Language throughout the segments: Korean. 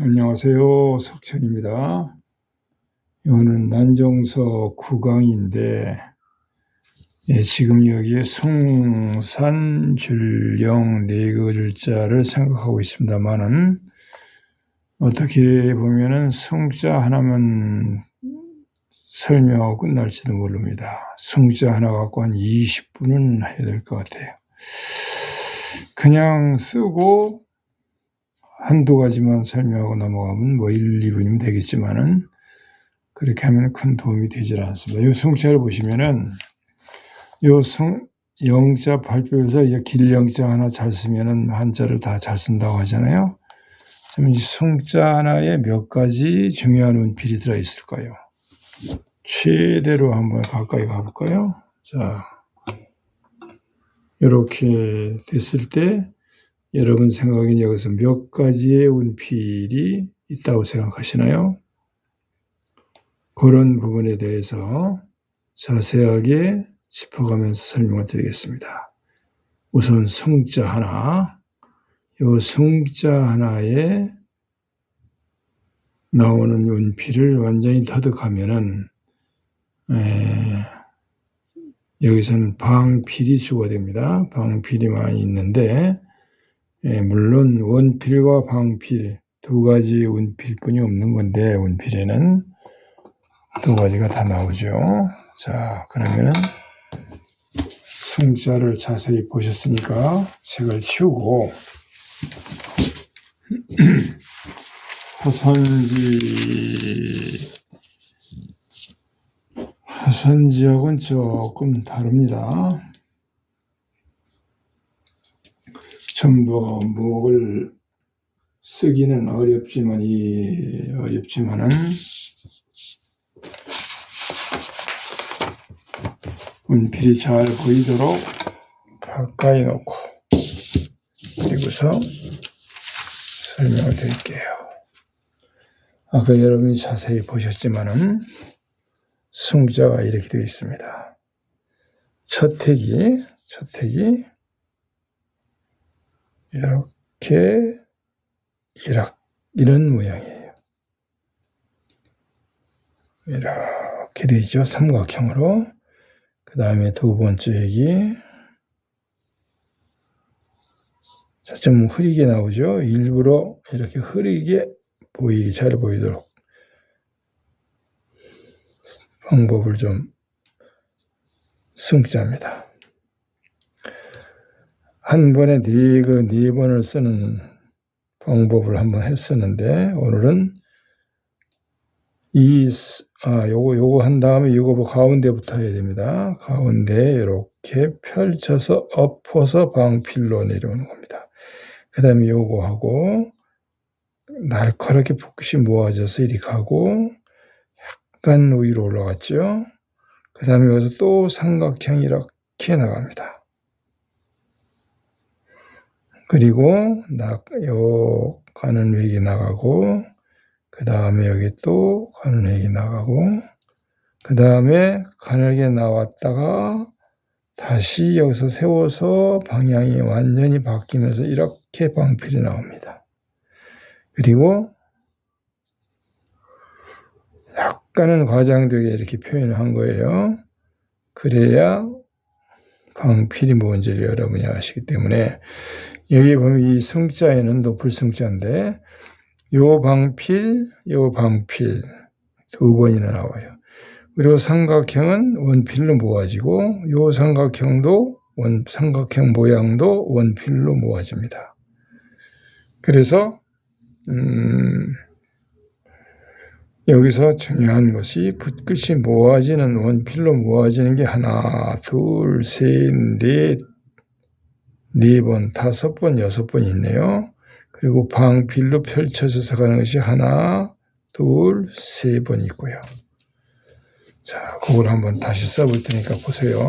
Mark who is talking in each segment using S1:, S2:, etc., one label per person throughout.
S1: 안녕하세요. 석천입니다. 이거는 난정서 9강인데, 예, 지금 여기에 숭산, 줄령, 네 글자를 생각하고 있습니다만은, 어떻게 보면은 숭자 하나만 설명하고 끝날지도 모릅니다. 숭자 하나 갖고 한 20분은 해야 될 것 같아요. 그냥 쓰고 한두 가지만 설명하고 넘어가면 뭐 1, 2분이면 되겠지만은 그렇게 하면 큰 도움이 되질 않습니다. 이 숭자를 보시면은 요 숭, 영자 발표에서 이 길영자 하나 잘 쓰면은 한자를 다 잘 쓴다고 하잖아요. 이 숭자 하나에 몇 가지 중요한 운필이 들어 있을까요? 최대로 한번 가까이 가볼까요? 자, 이렇게 됐을 때 여러분 생각엔 여기서 몇 가지의 운필이 있다고 생각하시나요? 그런 부분에 대해서 자세하게 짚어가면서 설명을 드리겠습니다. 우선 숭자 하나, 이 숭자 하나에 나오는 운필을 완전히 터득하면은 에, 여기서는 방필이 주가 됩니다. 방필이 많이 있는데 예, 물론 원필과 방필 두 가지 원필뿐이 없는 건데 원필에는 두 가지가 다 나오죠. 자 그러면은 숭자를 자세히 보셨으니까 책을 치우고 화선지 화선지하고는 조금 다릅니다. 전부 목을 쓰기는 어렵지만 이 어렵지만은 운필이 잘 보이도록 가까이 놓고 그리고서 설명을 드릴게요. 아까 여러분이 자세히 보셨지만은 숭자가 이렇게 되어 있습니다. 첫 택이 첫 택이 이렇게 이렇게 이런 모양이에요. 이렇게 되죠. 삼각형으로. 그 다음에 두 번째 얘기. 자, 좀 흐리게 나오죠. 일부러 이렇게 흐리게 보이게 잘 보이도록 방법을 좀 숨자입니다. 한 번에 네, 그, 네 번을 쓰는 방법을 한번 했었는데, 오늘은 이, 아, 요거, 요거 한 다음에 요거 뭐 가운데부터 해야 됩니다. 가운데 이렇게 펼쳐서 엎어서 방필로 내려오는 겁니다. 그 다음에 요거 하고, 날카롭게 붓끝이 모아져서 이렇게 하고, 약간 위로 올라갔죠. 그 다음에 여기서 또 삼각형 이렇게 나갑니다. 그리고 나, 요 가는 획이 나가고 그 다음에 여기 또 가는 획이 나가고 그 다음에 가늘게 나왔다가 다시 여기서 세워서 방향이 완전히 바뀌면서 이렇게 방필이 나옵니다. 그리고 약간은 과장되게 이렇게 표현을 한 거예요. 그래야 방필이 뭔지 여러분이 아시기 때문에 여기 보면 이 승자에는 높을 승자인데 요 방필, 요 방필 두 번이나 나와요. 그리고 삼각형은 원필로 모아지고 요 삼각형도 원 삼각형 모양도 원필로 모아집니다. 그래서 음, 여기서 중요한 것이 붓끝이 모아지는 원필로 모아지는 게 하나, 둘, 셋, 넷, 네 번, 다섯 번, 여섯 번 있네요. 그리고 방필로 펼쳐져서 가는 것이 하나, 둘, 세 번 있고요. 자, 그걸 한번 다시 써볼 테니까 보세요.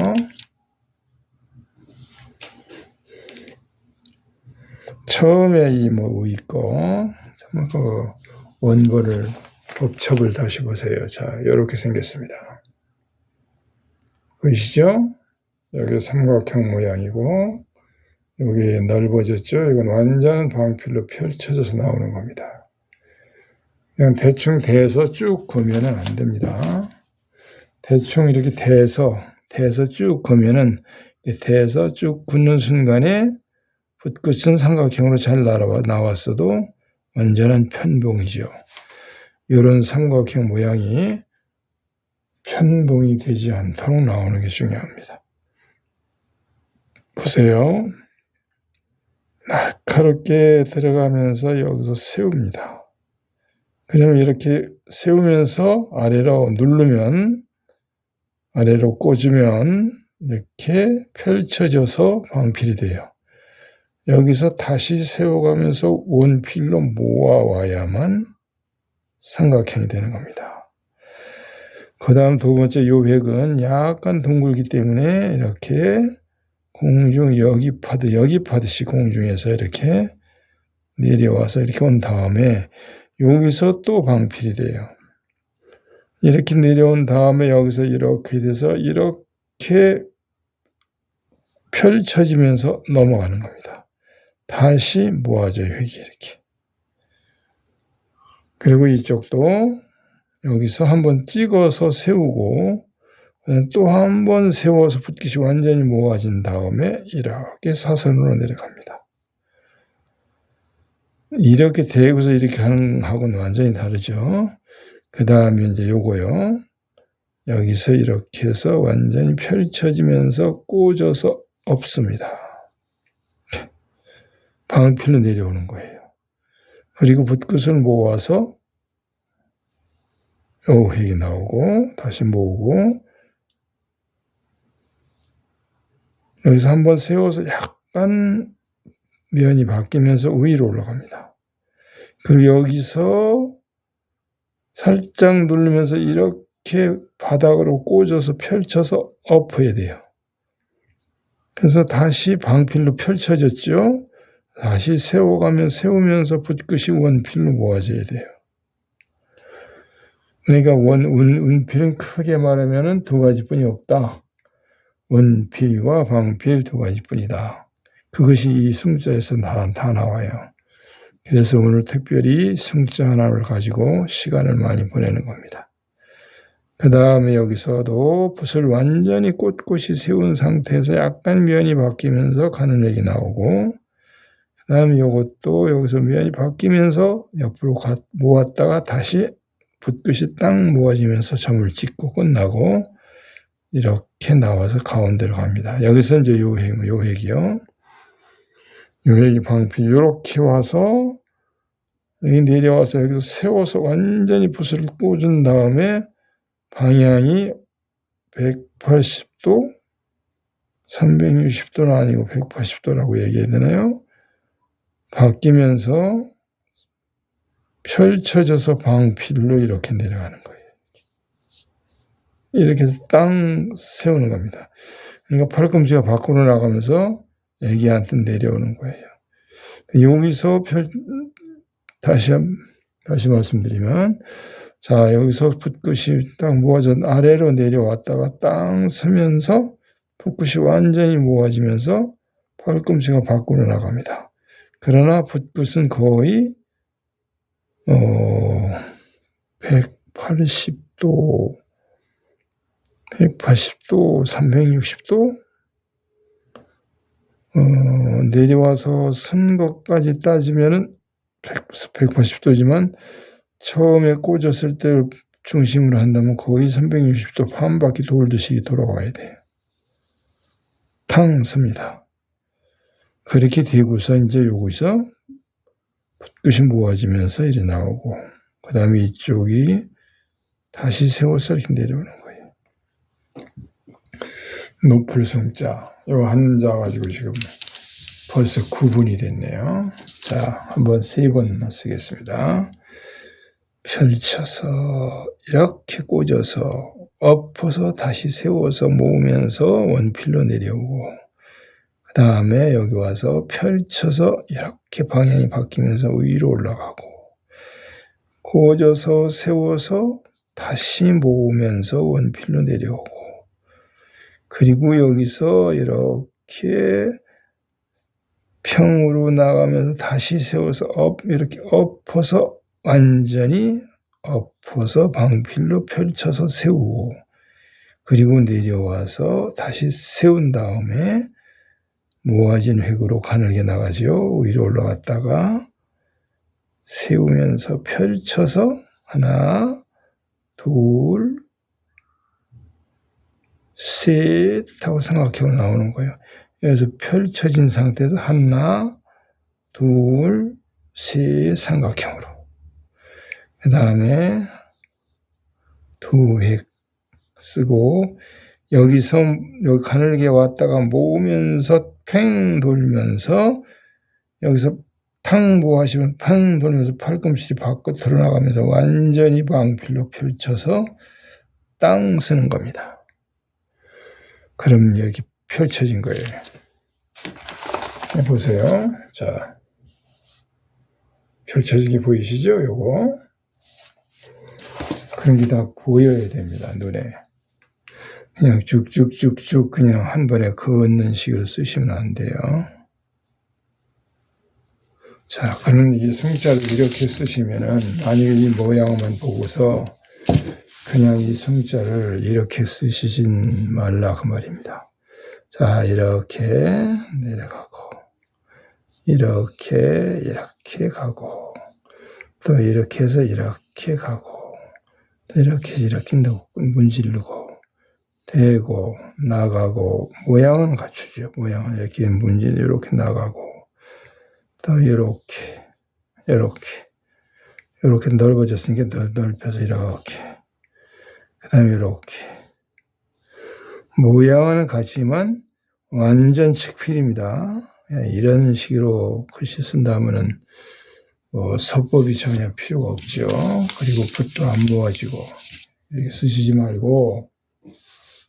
S1: 처음에 이뭐 있고, 그 원본을 법첩을 다시 보세요. 자, 이렇게 생겼습니다. 보이시죠? 여기 삼각형 모양이고, 여기 넓어졌죠? 이건 완전 방필로 펼쳐져서 나오는 겁니다. 그냥 대충 대서 쭉 그으면은 안 됩니다. 대충 이렇게 대서 대서 쭉 그으면은 대서 쭉 굳는 순간에 붓끝은 삼각형으로 잘 날아와 나왔어도 완전한 편봉이죠. 이런 삼각형 모양이 편봉이 되지 않도록 나오는 게 중요합니다. 보세요. 날카롭게 들어가면서 여기서 세웁니다. 그러면 이렇게 세우면서 아래로 누르면 아래로 꽂으면 이렇게 펼쳐져서 방필이 돼요. 여기서 다시 세워가면서 원필로 모아와야만 삼각형이 되는 겁니다. 그 다음 두 번째 요 획은 약간 둥글기 때문에 이렇게 공중 여기 파드 여기 파듯이 공중에서 이렇게 내려와서 이렇게 온 다음에 여기서 또 방필이 돼요. 이렇게 내려온 다음에 여기서 이렇게 돼서 이렇게 펼쳐지면서 넘어가는 겁니다. 다시 모아져요, 획이 이렇게. 그리고 이쪽도 여기서 한번 찍어서 세우고 또 한 번 세워서 붓깃이 완전히 모아진 다음에 이렇게 사선으로 내려갑니다. 이렇게 대고서 이렇게 하는 하고는 완전히 다르죠. 그 다음에 이제 요거요. 여기서 이렇게 해서 완전히 펼쳐지면서 꽂아서 없습니다. 방필로 내려오는 거예요. 그리고 붓끝을 모아서 요 획이 나오고 다시 모으고 여기서 한번 세워서 약간 면이 바뀌면서 위로 올라갑니다. 그리고 여기서 살짝 누르면서 이렇게 바닥으로 꽂아서 펼쳐서 엎어야 돼요. 그래서 다시 방필로 펼쳐졌죠. 다시 세워가면 세우면서 붓끝이 원필로 모아져야 돼요. 그러니까 원, 운, 운필은 크게 말하면 두 가지뿐이 없다. 원필과 방필 두 가지뿐이다. 그것이 이 승자에서 다, 다 나와요. 그래서 오늘 특별히 승자 하나를 가지고 시간을 많이 보내는 겁니다. 그 다음에 여기서도 붓을 완전히 꼿꼿이 세운 상태에서 약간 면이 바뀌면서 가는 얘기 나오고 그 다음에 이것도 여기서 면이 바뀌면서 옆으로 모았다가 다시 붓끝이 딱 모아지면서 점을 찍고 끝나고 이렇게 나와서 가운데로 갑니다. 여기서 이제 요 획, 요 획이요. 요 획이 방필 이렇게 와서 여기 내려와서 여기서 세워서 완전히 붓을 꽂은 다음에 방향이 180도, 360도는 아니고 180도라고 얘기해야 되나요? 바뀌면서 펼쳐져서 방필로 이렇게 내려가는 거예요. 이렇게 해서 땅 세우는 겁니다. 그러니까 팔꿈치가 밖으로 나가면서 애기한테 내려오는 거예요. 여기서 펼, 다시, 다시 말씀드리면, 자, 여기서 붓끝이 딱 모아져 아래로 내려왔다가 땅 서면서 붓끝이 완전히 모아지면서 팔꿈치가 밖으로 나갑니다. 그러나 붓끝은 거의 어, 180도, 180도, 360도, 어, 내려와서 선 것까지 따지면은 180도지만 처음에 꽂았을 때 중심으로 한다면 거의 360도 반 바퀴 돌듯이 돌아가야 돼요. 탕 씁니다. 그렇게 되고서 이제 요거서 끝이 모아지면서 이제 나오고 그 다음에 이쪽이 다시 세워서 이렇게 내려오는 거예요. 높을 성자 요 한자 가지고 지금 벌써 9분이 됐네요. 자 한번 세 번만 쓰겠습니다. 펼쳐서 이렇게 꽂아서 엎어서 다시 세워서 모으면서 원필로 내려오고 그 다음에 여기 와서 펼쳐서 이렇게 방향이 바뀌면서 위로 올라가고 고져서 세워서 다시 모으면서 원필로 내려오고 그리고 여기서 이렇게 평으로 나가면서 다시 세워서 업 이렇게 엎어서 완전히 엎어서 방필로 펼쳐서 세우고 그리고 내려와서 다시 세운 다음에 모아진 획으로 가늘게 나가죠. 위로 올라갔다가 세우면서 펼쳐서 하나, 둘, 셋 하고 삼각형으로 나오는 거예요. 여기서 펼쳐진 상태에서 하나, 둘, 셋 삼각형으로. 그 다음에 두 획 쓰고 여기서 여기 가늘게 왔다가 모으면서 팽 돌면서 여기서 탕 모아시면 팽 돌면서 팔꿈치를 밖으로 드러나가면서 완전히 방필로 펼쳐서 땅 쓰는 겁니다. 그럼 여기 펼쳐진 거예요. 보세요. 자, 펼쳐지게 보이시죠? 요거. 그런 게 다 보여야 됩니다. 눈에. 그냥 쭉쭉쭉쭉 그냥 한 번에 긋는 식으로 쓰시면 안 돼요. 자, 그런 이 승자를 이렇게 쓰시면은 만약에 이 모양만 보고서 그냥 이 승자를 이렇게 쓰시진 말라 그 말입니다. 자, 이렇게 내려가고 이렇게 이렇게 가고 또 이렇게 해서 이렇게 가고 또 이렇게 이렇게 문지르고 되고 나가고 모양은 갖추죠. 모양은 이렇게 문진 이렇게 나가고 또 이렇게 이렇게 이렇게 넓어졌으니까 넓, 넓혀서 이렇게 그 다음에 이렇게 모양은 같지만 완전 측필입니다. 예, 이런 식으로 글씨 쓴다면은 뭐 서법이 전혀 필요가 없죠. 그리고 붓도 안 모아지고 이렇게 쓰시지 말고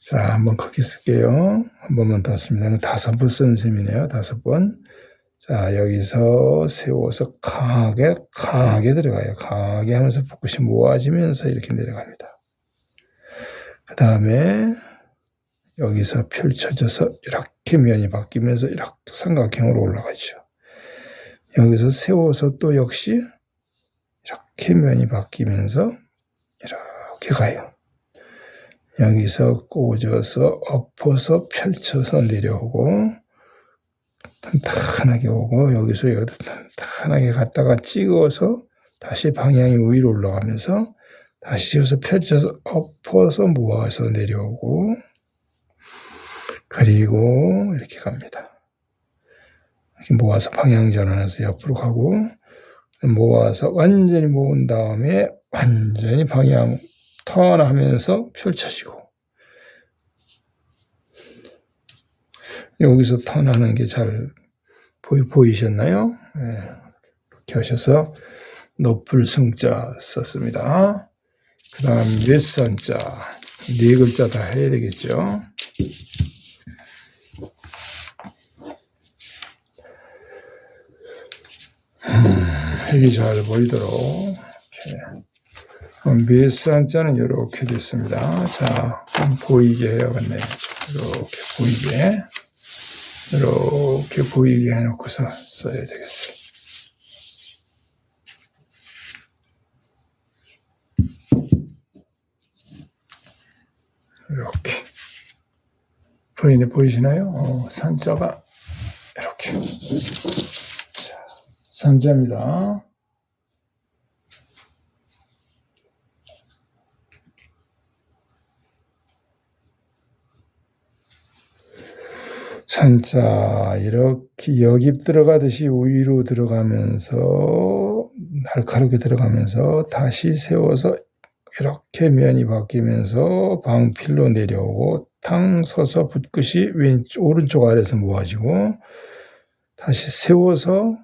S1: 자 한번 크게 쓸게요. 한 번만 더 씁니다. 다섯 번 쓰는 셈이네요. 다섯 번. 자 여기서 세워서 강하게 강하게 들어가요. 강하게 하면서 붓끝이 모아지면서 이렇게 내려갑니다. 그 다음에 여기서 펼쳐져서 이렇게 면이 바뀌면서 이렇게 삼각형으로 올라가죠. 여기서 세워서 또 역시 이렇게 면이 바뀌면서 이렇게 가요. 여기서 꽂아서 엎어서 펼쳐서 내려오고 탄탄하게 오고 여기서 여기도 탄탄하게 갔다가 찍어서 다시 방향이 위로 올라가면서 다시 여기서 펼쳐서 엎어서 모아서 내려오고 그리고 이렇게 갑니다. 이렇게 모아서 방향 전환해서 옆으로 가고 모아서 완전히 모은 다음에 완전히 방향 턴하면서 펼쳐지고. 여기서 턴하는 게 잘 보이, 셨나요? 네, 이렇게 하셔서 높을 승자 썼습니다. 그 다음 윗선자. 네 글자 다 해야 되겠죠. 색이 잘 보이도록 밑산자는 이렇게 됐습니다. 자, 보이게 해야겠네요. 이렇게 보이게 이렇게 보이게 해놓고서 써야 되겠어요. 이렇게 보이네 보이시나요? 어, 산자가 이렇게 산자입니다. 산자 이렇게 여기 들어가듯이 위로 들어가면서 날카롭게 들어가면서 다시 세워서 이렇게 면이 바뀌면서 방필로 내려오고 탕 서서 붓끝이 왼쪽 오른쪽 아래에서 모아지고 다시 세워서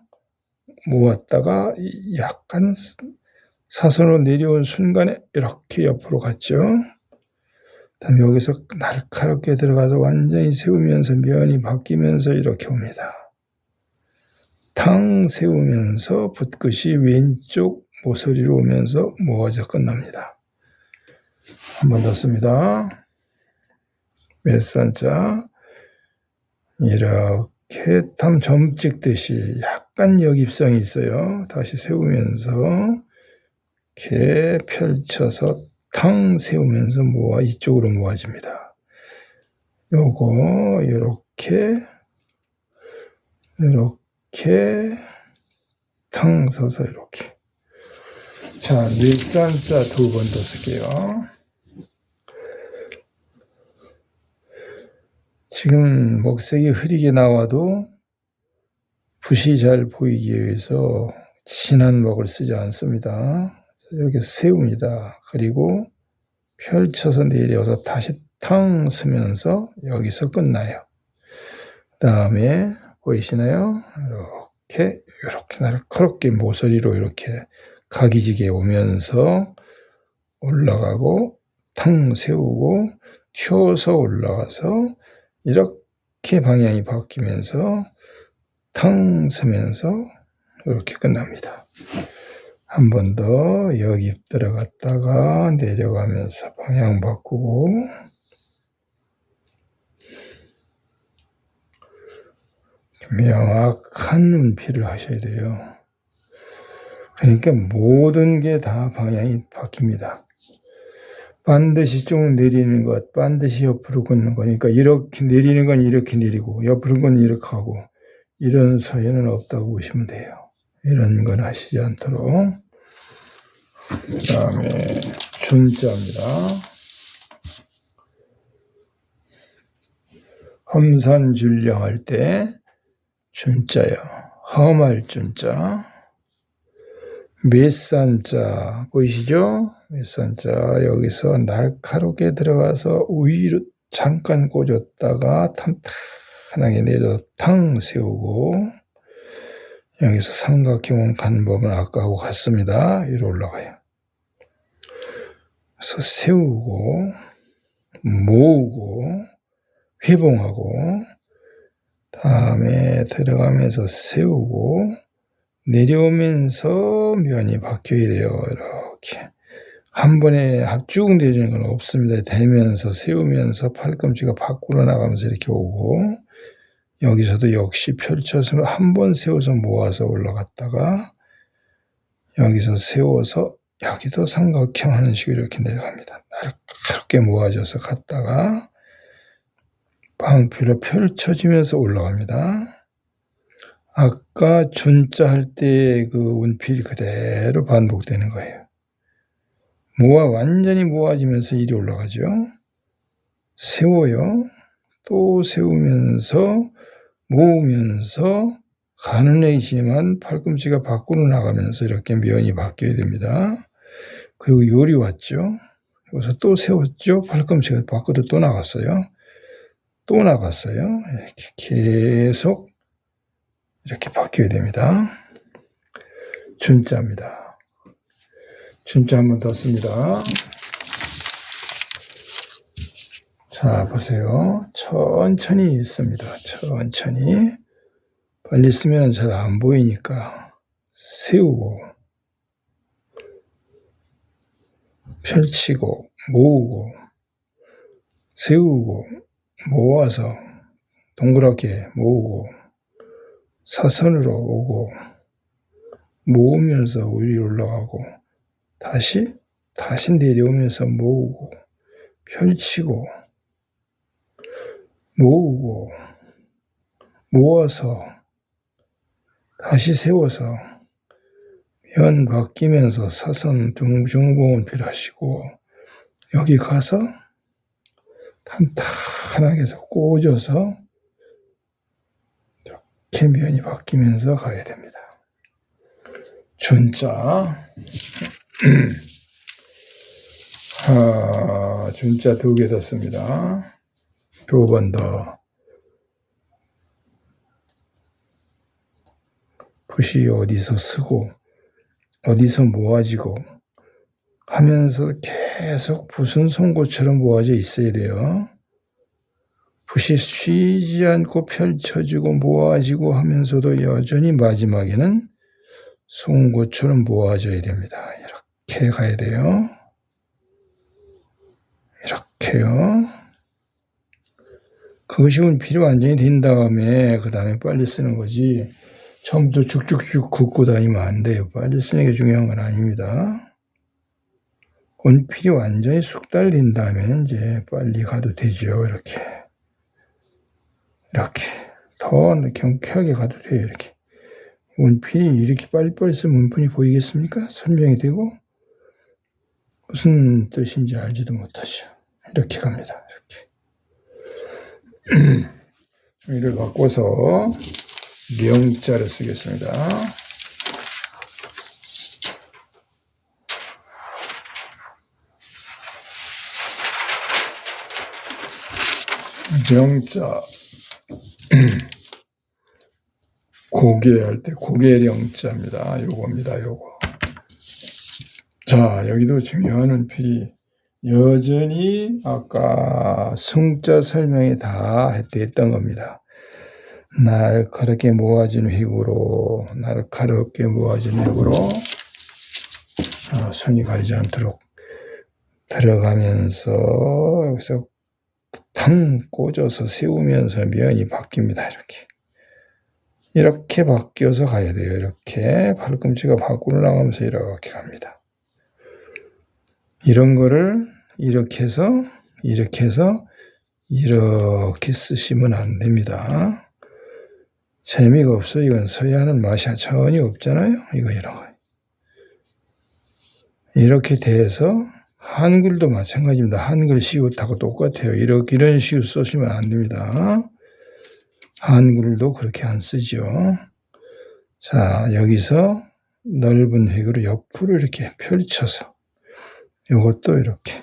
S1: 모았다가 약간 사선으로 내려온 순간에 이렇게 옆으로 갔죠. 다음에 여기서 날카롭게 들어가서 완전히 세우면서 면이 바뀌면서 이렇게 옵니다. 탕 세우면서 붓끝이 왼쪽 모서리로 오면서 모아져 끝납니다. 한 번 더 씁니다. 몇산자 이렇게 탐점 찍듯이 약간 역입성이 있어요. 다시 세우면서 이렇게 펼쳐서 탕 세우면서 모아 이쪽으로 모아집니다. 요거 이렇게 이렇게 탕 서서 이렇게 자 릴산자 두 번 더 쓸게요. 지금 먹색이 흐리게 나와도 붓이 잘 보이기 위해서 진한 먹을 쓰지 않습니다. 이렇게 세웁니다. 그리고 펼쳐서 내려서 다시 탕 쓰면서 여기서 끝나요. 그 다음에 보이시나요? 이렇게 이렇게 날카롭게 모서리로 이렇게 각이지게 오면서 올라가고 탕 세우고 튀어서 올라가서 이렇게 방향이 바뀌면서 탕 서면서 이렇게 끝납니다. 한 번 더 여기 들어갔다가 내려가면서 방향 바꾸고 명확한 운피를 하셔야 돼요. 그러니까 모든 게 다 방향이 바뀝니다. 반드시 좀 내리는 것, 반드시 옆으로 걷는 거니까 이렇게 내리는 건 이렇게 내리고 옆으로 건 이렇게 하고 이런 사연은 없다고 보시면 돼요. 이런 건 하시지 않도록. 그 다음에 준자입니다. 험산줄령할 때 준자요. 험할 준자. 몇산자 보이시죠? 몇산자 여기서 날카롭게 들어가서 위로 잠깐 꽂았다가 탄탄하게 내려 탕 세우고 여기서 삼각형은 가는 법은 아까하고 같습니다. 위로 올라가요. 그래서 세우고 모으고 회봉하고 다음에 들어가면서 세우고 내려오면서 면이 바뀌어야 돼요. 이렇게 한 번에 쭉 내리는 건 없습니다. 대면서 세우면서 팔꿈치가 밖으로 나가면서 이렇게 오고 여기서도 역시 펼쳐서 한 번 세워서 모아서 올라갔다가 여기서 세워서 여기도 삼각형 하는 식으로 이렇게 내려갑니다. 날카롭게 모아져서 갔다가 방피로 펼쳐지면서 올라갑니다. 아까 준자 할 때 그 운필이 그대로 반복되는 거예요. 모아 완전히 모아지면서 이리 올라가죠. 세워요. 또 세우면서 모으면서 가능해지만 팔꿈치가 밖으로 나가면서 이렇게 면이 바뀌어야 됩니다. 그리고 요리 왔죠. 여기서 또 세웠죠. 팔꿈치가 밖으로 또 나갔어요. 또 나갔어요. 이렇게 계속 이렇게 바뀌어야 됩니다. 준자입니다. 준자 한번 더 씁니다. 자, 보세요. 천천히 있습니다. 천천히. 빨리 쓰면 잘 안 보이니까 세우고, 펼치고, 모으고, 세우고, 모아서 동그랗게 모으고, 사선으로 오고, 모으면서 위로 올라가고, 다시, 다시 내려오면서 모으고, 펼치고, 모으고, 모아서, 다시 세워서, 면 바뀌면서 사선 중중봉을 필하시고, 여기 가서, 탄탄하게 해서 꽂아서, 이렇게 면이 바뀌면서 가야 됩니다. 준자. 아, 준자 두개더 씁니다. 두 번 더. 붓이 어디서 쓰고, 어디서 모아지고, 하면서 계속 붓은 송곳처럼 모아져 있어야 돼요. 붓이 쉬지 않고 펼쳐지고 모아지고 하면서도 여전히 마지막에는 송곳처럼 모아져야 됩니다. 이렇게 가야 돼요. 이렇게요. 그것이 필요 완전히 된 다음에 그 다음에 빨리 쓰는 거지. 처음부터 쭉쭉쭉 긋고 다니면 안 돼요. 빨리 쓰는 게 중요한 건 아닙니다. 온필이 완전히 숙달린 다음에 이제 빨리 가도 되죠. 이렇게. 이렇게. 더 경쾌하게 가도 돼요. 이렇게. 원필이 이렇게 빨리빨리 쓰면 원pun이 보이겠습니까? 설명이 되고 무슨 뜻인지 알지도 못하죠. 이렇게 갑니다. 이렇게. 이를 바꿔서 명자를 쓰겠습니다. 명자 고개할 때 고개령자입니다. 요겁니다. 요거. 자 여기도 중요한 은필이 여전히 아까 승자 설명이 다 했던 겁니다. 날카롭게 모아진 획으로 날카롭게 모아진 획으로 아, 손이 가리지 않도록 들어가면서 여기서 탕 꽂아서 세우면서 면이 바뀝니다. 이렇게. 이렇게 바뀌어서 가야 돼요. 이렇게 팔꿈치가 밖으로 나가면서 이렇게 갑니다. 이런 거를 이렇게 해서 이렇게 해서 이렇게 쓰시면 안 됩니다. 재미가 없어. 이건 서야 하는 맛이 전혀 없잖아요. 이거 이런 거. 이렇게 돼서 한글도 마찬가지입니다. 한글 시옷하고 똑같아요. 이렇게 이런 식으로 쓰시면 안 됩니다. 한글도 그렇게 안 쓰죠. 자, 여기서 넓은 획으로 옆으로 이렇게 펼쳐서 이것도 이렇게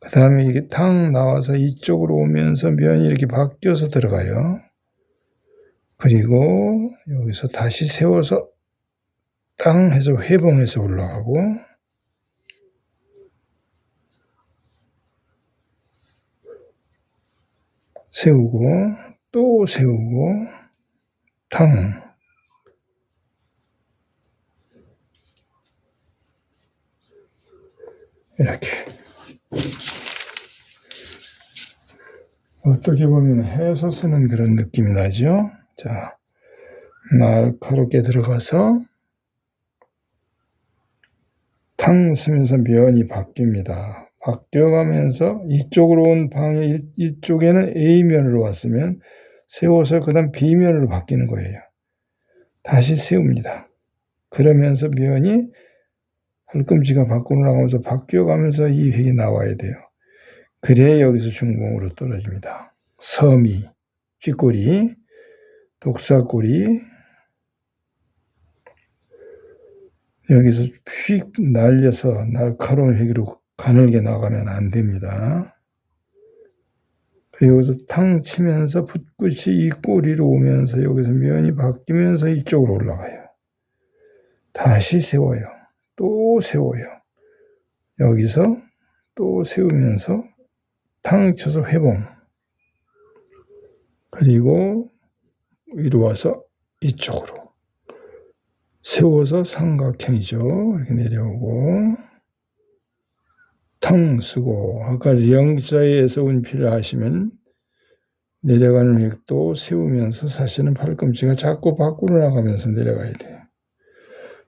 S1: 그 다음에 이게 탁 나와서 이쪽으로 오면서 면이 이렇게 바뀌어서 들어가요. 그리고 여기서 다시 세워서 땅 해서 회봉해서 올라가고 세우고 또 세우고 탕 이렇게 어떻게 보면 해서 쓰는 그런 느낌이 나죠. 자, 날카롭게 들어가서 탕 쓰면서 면이 바뀝니다. 바뀌어가면서 이쪽으로 온 방이 이쪽에는 A면으로 왔으면 세워서 그 다음 B면으로 바뀌는 거예요. 다시 세웁니다. 그러면서 면이 팔꿈치가 밖으로 나가면서 바뀌어가면서 이 획이 나와야 돼요. 그래야 여기서 중공으로 떨어집니다. 서미, 쥐꼬리, 독사꼬리, 여기서 휙 날려서 날카로운 획으로 가늘게 나가면 안 됩니다. 여기서 탕 치면서 붓끝이 이 꼬리로 오면서 여기서 면이 바뀌면서 이쪽으로 올라가요. 다시 세워요. 또 세워요. 여기서 또 세우면서 탕 쳐서 회봉. 그리고 위로 와서 이쪽으로. 세워서 삼각형이죠. 이렇게 내려오고. 탕 쓰고 아까 영자에서 운필을 하시면 내려가는 획도 세우면서 사실은 팔꿈치가 자꾸 밖으로 나가면서 내려가야 돼요.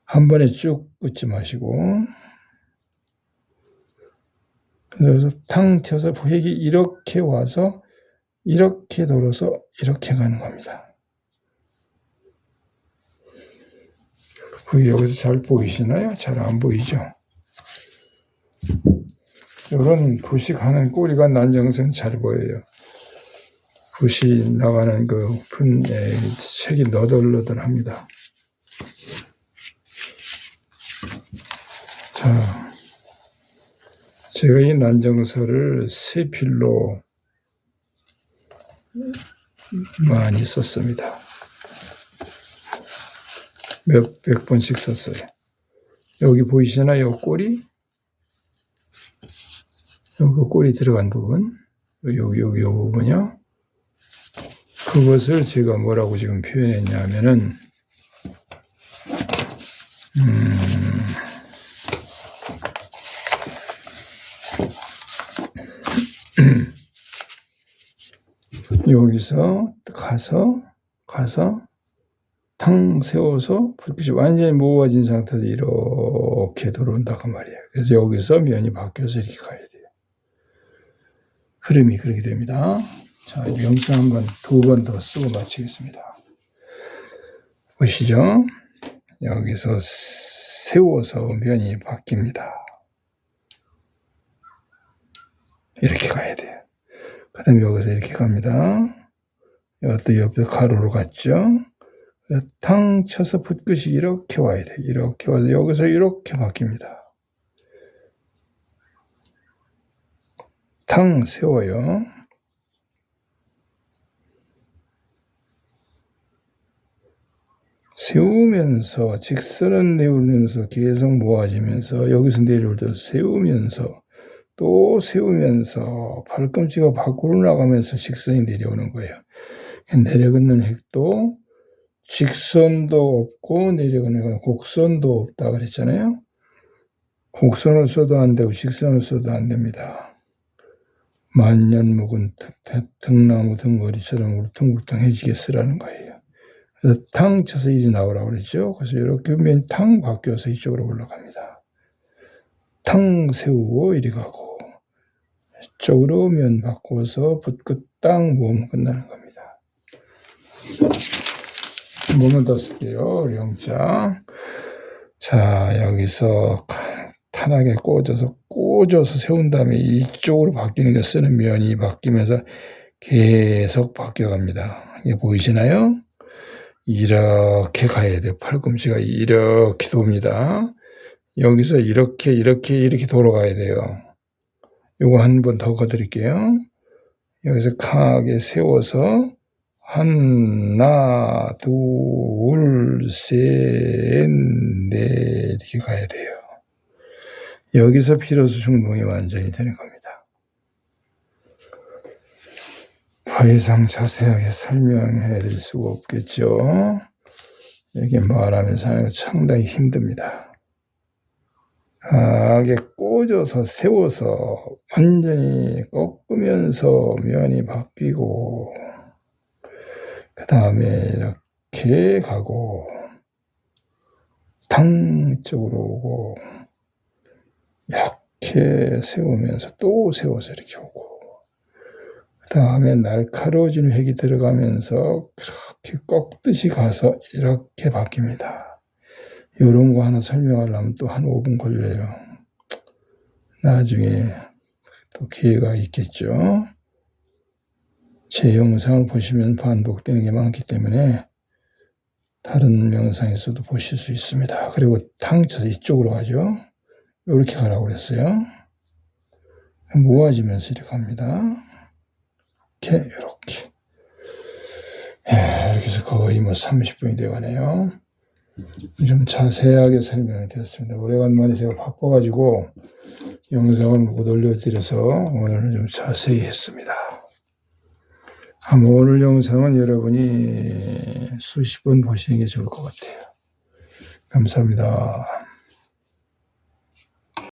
S1: 한 번에 쭉 긋지 마시고 그래서 탕 튀어서 획이 이렇게 와서 이렇게 돌아서 이렇게 가는 겁니다. 그게 여기서 잘 보이시나요? 잘 안 보이죠? 이런 가는 꼬리가 난정선 잘 보여요. 붓이 나가는 그 분에 색이 너덜너덜합니다. 자, 제가 이 난정서를 세 필로 많이 썼습니다. 몇 백 번씩 썼어요. 여기 보이시나요? 꼬리? 그 꼬리 들어간 부분, 여기, 여기, 이 부분이요. 그것을 제가 뭐라고 지금 표현했냐 하면은, 음, 여기서 가서, 가서, 탕 세워서 불빛이 완전히 모아진 상태에서 이렇게 들어온다 그 말이에요. 그래서 여기서 면이 바뀌어서 이렇게 가야 돼요. 흐름이 그렇게 됩니다. 자, 명사 한번 두 번 더 쓰고 마치겠습니다. 보시죠. 여기서 세워서 면이 바뀝니다. 이렇게 가야 돼요. 그 다음에 여기서 이렇게 갑니다. 이것도 옆에 가로로 갔죠. 탕 쳐서 붓끝이 이렇게 와야 돼요. 이렇게 와서 여기서 이렇게 바뀝니다. 탕 세워요. 세우면서 직선은 내오면서 계속 모아지면서 여기서 내려올 때 세우면서 또 세우면서 발꿈치가 밖으로 나가면서 직선이 내려오는 거예요. 내려가는 핵도 직선도 없고 내려가는 곡선도 없다 그랬잖아요. 곡선을 써도 안 되고 직선을 써도 안 됩니다. 만년 묵은 등나무 등거리처럼 울퉁불퉁해지게 쓰라는 거예요. 그래서 탕 쳐서 일이 나오라고 그랬죠. 그래서 이렇게 하면 탕 바뀌어서 이쪽으로 올라갑니다. 탕 세우고 이리 가고 이쪽으로 면 바꿔서 붓끝 땅 모으면 끝나는 겁니다. 한 번만 더 쓸게요. 영자. 자, 여기서 탄하게 꽂아서 꽂아서 세운 다음에 이쪽으로 바뀌는 게 쓰는 면이 바뀌면서 계속 바뀌어갑니다. 이게 보이시나요? 이렇게 가야 돼요. 팔꿈치가 이렇게 돕니다. 여기서 이렇게 이렇게 이렇게 돌아가야 돼요. 요거 한 번 더 거드릴게요. 여기서 강하게 세워서 하나, 둘, 셋, 넷 이렇게 가야 돼요. 여기서 비로소 중동이 완전히 되는 겁니다. 더 이상 자세하게 설명해 드릴 수가 없겠죠. 이렇게 말하면서 상당히 힘듭니다. 강하게 꽂아서 세워서 완전히 꺾으면서 면이 바뀌고 그 다음에 이렇게 가고 탕 쪽으로 오고 이렇게 세우면서 또 세워서 이렇게 오고 그 다음에 날카로워진 획이 들어가면서 그렇게 꺾듯이 가서 이렇게 바뀝니다. 이런 거 하나 설명하려면 또 한 5분 걸려요. 나중에 또 기회가 있겠죠. 제 영상을 보시면 반복되는 게 많기 때문에 다른 영상에서도 보실 수 있습니다. 그리고 탕쳐서 이쪽으로 가죠. 이렇게 가라고 그랬어요. 모아지면서 이렇게 갑니다. 이렇게, 이렇게. 예, 이렇게 해서 거의 뭐 30분이 되어가네요. 좀 자세하게 설명이 되었습니다. 오래간만에 제가 바빠가지고 영상을 못 올려드려서 오늘은 좀 자세히 했습니다. 아마 오늘 영상은 여러분이 수십 번 보시는 게 좋을 것 같아요. 감사합니다.